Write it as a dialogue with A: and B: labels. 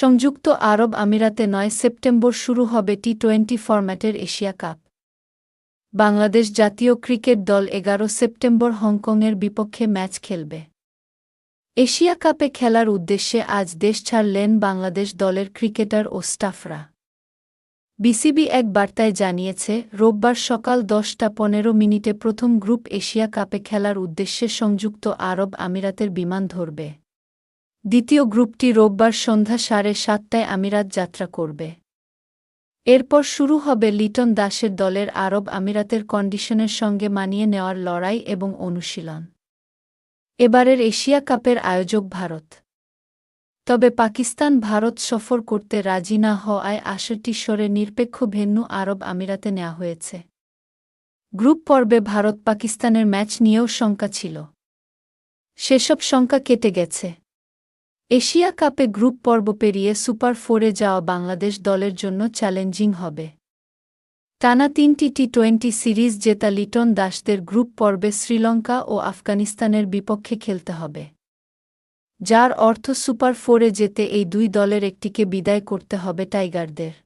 A: সংযুক্ত আরব আমিরাতে নয় সেপ্টেম্বর শুরু হবে টি টোয়েন্টি ফরম্যাটের এশিয়া কাপ। বাংলাদেশ জাতীয় ক্রিকেট দল এগারো সেপ্টেম্বর হংকংয়ের বিপক্ষে ম্যাচ খেলবে। এশিয়া কাপে খেলার উদ্দেশ্যে আজ দেশ ছাড়লেন বাংলাদেশ দলের ক্রিকেটার ও স্টাফরা। বিসিবি এক বার্তায় জানিয়েছে, রোববার সকাল দশটা পনেরো মিনিটে প্রথম গ্রুপ এশিয়া কাপে খেলার উদ্দেশ্যে সংযুক্ত আরব আমিরাতের বিমান ধরবে। দ্বিতীয় গ্রুপটি রোববার সন্ধ্যা সাড়ে সাতটায় আমিরাত যাত্রা করবে। এরপর শুরু হবে লিটন দাসের দলের আরব আমিরাতের কন্ডিশনের সঙ্গে মানিয়ে নেওয়ার লড়াই এবং অনুশীলন। এবারের এশিয়া কাপের আয়োজক ভারত। তবে পাকিস্তান ভারত সফর করতে রাজি না হওয়ায় আশাটি সরে নিরপেক্ষ ভেন্যু আরব আমিরাতে নেওয়া হয়েছে। গ্রুপ পর্বে ভারত পাকিস্তানের ম্যাচ নিয়েও শঙ্কা ছিল। সেসব শঙ্কা কেটে গেছে। এশিয়া কাপে গ্রুপ পর্ব পেরিয়ে সুপার ফোরে যাওয়া বাংলাদেশ দলের জন্য চ্যালেঞ্জিং হবে। টানা তিনটি টি টোয়েন্টি সিরিজ জেতা লিটন দাসদের গ্রুপ পর্বে শ্রীলঙ্কা ও আফগানিস্তানের বিপক্ষে খেলতে হবে। যার অর্থ সুপার ফোরে যেতে এই দুই দলের একটিকে বিদায় করতে হবে টাইগারদের।